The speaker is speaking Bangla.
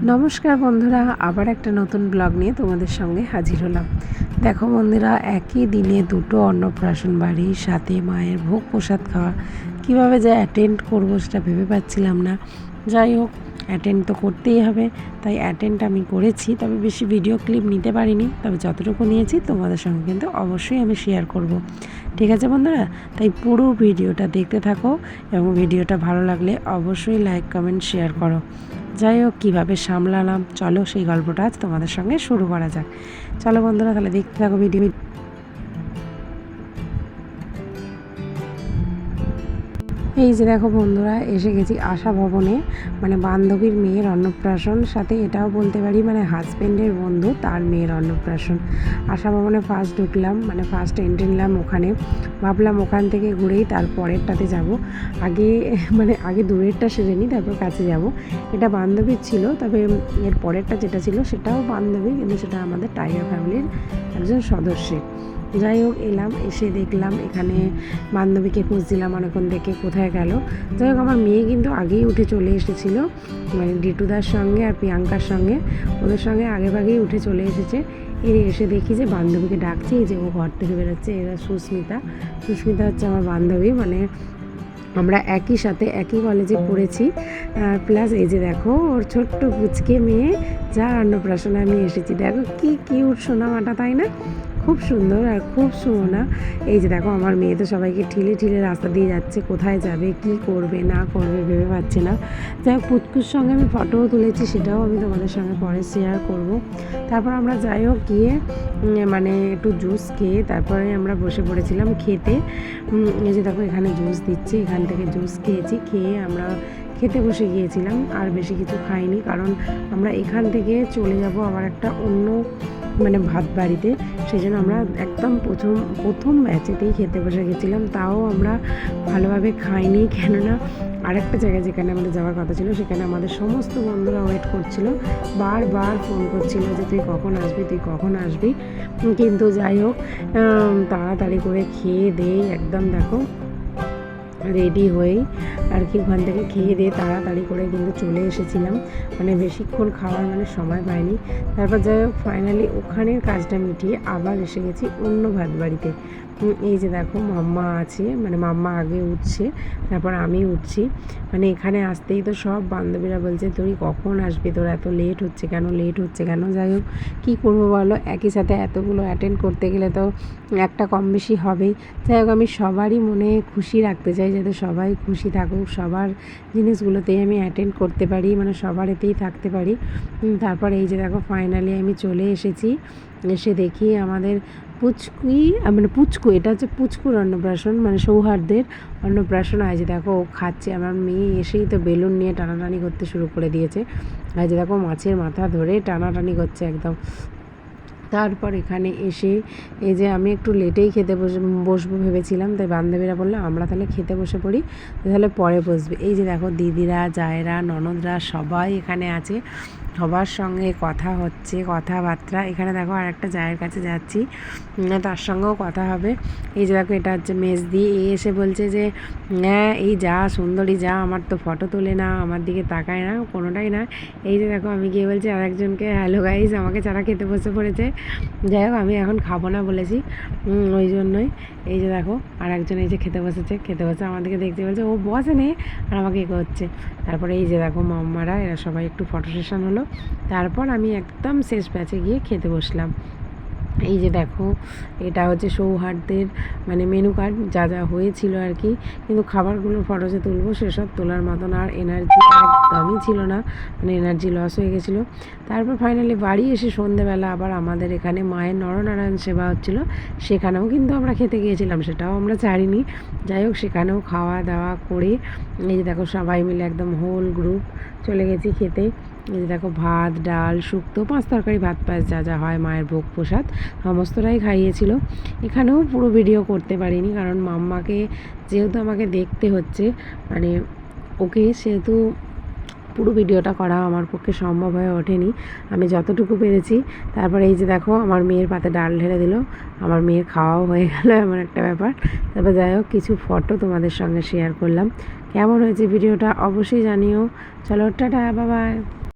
নমস্কার বন্ধুরা, আবার একটা নতুন ব্লগ নিয়ে তোমাদের সঙ্গে হাজির হলাম। দেখো বন্ধুরা, একই দিনে দুটো অন্নপ্রাশন বাড়ি, সাথে মায়ের ভোগ প্রসাদ খাওয়া। কীভাবে যে অ্যাটেন্ড করব সেটা ভেবে পাচ্ছিলাম না। যাই হোক অ্যাটেন্ড তো করতেই হবে, তাই অ্যাটেন্ড আমি করেছি, তবে বেশি ভিডিও ক্লিপ নিতে পারিনি। তবে যতটুকু নিয়েছি, তোমাদের সঙ্গে কিন্তু অবশ্যই আমি শেয়ার করব। ঠিক আছে বন্ধুরা? তাই পুরো ভিডিওটা দেখতে থাকো এবং ভিডিওটা ভালো লাগলে অবশ্যই লাইক কমেন্ট শেয়ার করো। যাই হোক, কীভাবে সামলালাম? চলো সেই গল্পটা আজ তোমাদের সঙ্গে শুরু করা যাক। চলো বন্ধুরা, তাহলে দেখতে থাকো ভিডিও এই যে দেখো বন্ধুরা, এসে গেছি আশা ভবনে। মানে বান্ধবীর মেয়ের অন্নপ্রাশন, সাথে এটাও বলতে পারি মানে হাজব্যান্ডের বন্ধু, তার মেয়ের অন্নপ্রাশন। আশা ভবনে ফার্স্ট ঢুকলাম মানে ফার্স্ট এন্ট্রি নিলাম ওখানে। ভাবলাম ওখান থেকে ঘুরেই তার পরেরটাতে যাব। আগে মানে আগে দূরেরটা সেরে নিই, তারপর কাছে যাব। এটা বান্ধবীর ছিল, তবে এর পরেরটা যেটা ছিল, সেটাও বান্ধবী, কিন্তু সেটা আমাদের টাইগার ফ্যামিলির একজন সদস্যের। যাই হোক এলাম, এসে দেখলাম এখানে বান্ধবীকে খুঁজছিলাম অনেকক্ষণ দেখে কোথায় গেল। যাই হোক, আমার মেয়ে কিন্তু আগেই উঠে চলে এসেছিল মানে ডিটুদার সঙ্গে আর প্রিয়াঙ্কার সঙ্গে। ওদের সঙ্গে আগে ভাগেই উঠে চলে এসেছে। এই এসে দেখি যে বান্ধবীকে ডাকছে, এই যে ও ঘর থেকে বেরোচ্ছে, এরা সুস্মিতা। সুস্মিতা হচ্ছে আমার বান্ধবী মানে আমরা একই সাথে একই কলেজে পড়েছি। প্লাস এই যে দেখো, ওর ছোট্ট পুচকে মেয়ে, যার অন্নপ্রাশনে আমি এসেছি। দেখো কি কিউট সোনামাটা, তাই না? খুব সুন্দর আর খুব সুমনা এই যে দেখো, আমার মেয়ে তো সবাইকে ঠিলে ঠিলে রাস্তা দিয়ে যাচ্ছে, কোথায় যাবে, কি করবে, না করবে ভেবে পাচ্ছে না। যাই হোক, পুচকুর সঙ্গে আমি ফটোও তুলেছি, সেটাও আমি তোমাদের সঙ্গে পরে শেয়ার করব। তারপর আমরা যাই হোক গিয়ে মানে একটু জুস খেয়ে, তারপরে আমরা বসে পড়েছিলাম খেতে। এই যে দেখো, এখানে জুস দিচ্ছে, এখান থেকে জুস খেয়েছি, খেয়ে আমরা খেতে বসে গিয়েছিলাম। আর বেশি কিছু খাইনি, কারণ আমরা এখান থেকে চলে যাব আবার একটা অন্য মানে ভাত বাড়িতে সেই জন্য আমরা একদম প্রথম প্রথম ব্যাচেতেই খেতে বসে গেছিলাম। তাও আমরা ভালোভাবে খাইনি, কেননা আরেকটা জায়গায় যেখানে আমাদের যাওয়ার কথা ছিল, সেখানে আমাদের সমস্ত বন্ধুরা ওয়েট করছিল। বারবার ফোন করছিল যে, তুই কখন আসবি, তুই কখন আসবি? কিন্তু যাই হোক তাড়াতাড়ি করে খেয়ে দেই একদম দেখো রেডি হয়েই আর কি ওখান থেকে খেয়ে দিয়ে তাড়াতাড়ি করে কিন্তু চলে এসেছিলাম। মানে বেশিক্ষণ খাওয়ার মানে সময় পাইনি। তারপর যাই হোক ফাইনালি ওখানের কাজটা মিটিয়ে আবার এসে গেছি অন্য ভাত বাড়িতে। এই যে দেখো, মাম্মা আছে মানে মাম্মা আগে উঠছে, তারপর আমি উঠছি। মানে এখানে আসতেই তো সব বান্ধবীরা বলছে তুই কখন আসবি? তোর এত লেট হচ্ছে কেন? লেট হচ্ছে কেন? যাই হোক, কী করব বলো? একই সাথে এতগুলো অ্যাটেন্ড করতে গেলে তো একটা কম বেশি হবেই। যাই হোক, আমি সবারই মনে খুশি রাখতে চাই যাতে সবাই খুশি থাকুক, সবার জিনিসগুলোতেই আমি অ্যাটেন্ড করতে পারি মানে সবার এতেই থাকতে পারি। তারপর এই যে দেখো ফাইনালি আমি চলে এসেছি। এসে দেখি আমাদের পুচকুই মানে পুচকু, এটা হচ্ছে পুচকুর অন্নপ্রাশন মানে সৌহার্দ্যের অন্নপ্রাশন। আজ দেখো, ও খাচ্ছে, আমার মেয়ে এসেই তো বেলুন নিয়ে টানাটানি করতে শুরু করে দিয়েছে। আজ দেখো, মাছের মাথা ধরে টানাটানি করছে একদম। তারপর এখানে এসে এই যে আমি একটু লেটেই খেতে বসে, বসবো ভেবেছিলাম, তাই বান্ধবীরা বলল, আমরা তাহলে খেতে বসে পড়ি, তাহলে পরে বসবে। এই যে দেখো, দিদিরা, জায়রা, ননদরা সবাই এখানে আছে। সবার সঙ্গে কথা হচ্ছে, কথাবার্তা। এখানে দেখো আর একটা জায়ের কাছে যাচ্ছি। তার সঙ্গেও কথা হবে। এই যে দেখো, এটা হচ্ছে মেজদি। এ এসে বলছে যে হ্যাঁ এই যা, সুন্দরী, যা, আমার তো ফটো তোলে না, আমার দিকে তাকায় না, কোনোটাই না। এই যে দেখো, আমি গিয়ে বলছি আর একজনকে হ্যালো গাইজ আমাকে যারা খেতে বসে পড়েছে। যাই হোক, আমি এখন খাব না বলেছি। ওই জন্যই। এই যে দেখো আর একজন এই যে খেতে বসেছে, খেতে বসে আমাদেরকে দেখতে বলছে, ও বসে নে। আর আমাকে এ করছে তারপরে এই যে দেখো, মাম্মারা, এরা সবাই একটু ফটো সেশন হলো। তারপর আমি একদম শেষ ব্যাচে গিয়ে খেতে বসলাম। এই যে দেখো, এটা হচ্ছে সৌহার্দ্যের মানে মেনু কার্ড যা যা হয়েছিল আর কি। কিন্তু খাবারগুলো ফটো যে তুলবো, সেসব তোলার মতন আর এনার্জি একদমই ছিল না। মানে এনার্জি লস হয়ে গেছিল। তারপর ফাইনালি বাড়ি এসে সন্ধেবেলা আবার আমাদের এখানে মায়ের নরনারায়ণ সেবা হচ্ছিল। সেখানেও কিন্তু আমরা খেতে গিয়েছিলাম, সেটাও আমরা ছাড়িনি। যাই হোক, সেখানেও খাওয়া দাওয়া করে এই যে দেখো সবাই মিলে একদম হোল গ্রুপ চলে গেছি খেতে। এই দেখো ভাত, ডাল, শুক্তো, পাঁচ তরকারি, ভাত পায়েস যা যা হয়, মায়ের ভোগ প্রসাদ, সমস্তটাই খাইয়েছিল। এখানেও পুরো ভিডিও করতে পারিনি কারণ মাম্মাকে যেহেতু আমাকে দেখতে হচ্ছে মানে ওকে সেহেতু পুরো ভিডিওটা করা আমার পক্ষে সম্ভব হয়ে ওঠেনি। আমি যতটুকু পেরেছি, তারপরে এই যে দেখো আমার মেয়ের পাতে ডাল ঢেলে দিল, আমার মেয়ের খাওয়াও হয়ে গেল এমন একটা ব্যাপার। তারপর যাই হোক, কিছু ফটো তোমাদের সঙ্গে শেয়ার করলাম। কেমন হয়েছে ভিডিওটা অবশ্যই জানিও। চলো, টাটা বাবাই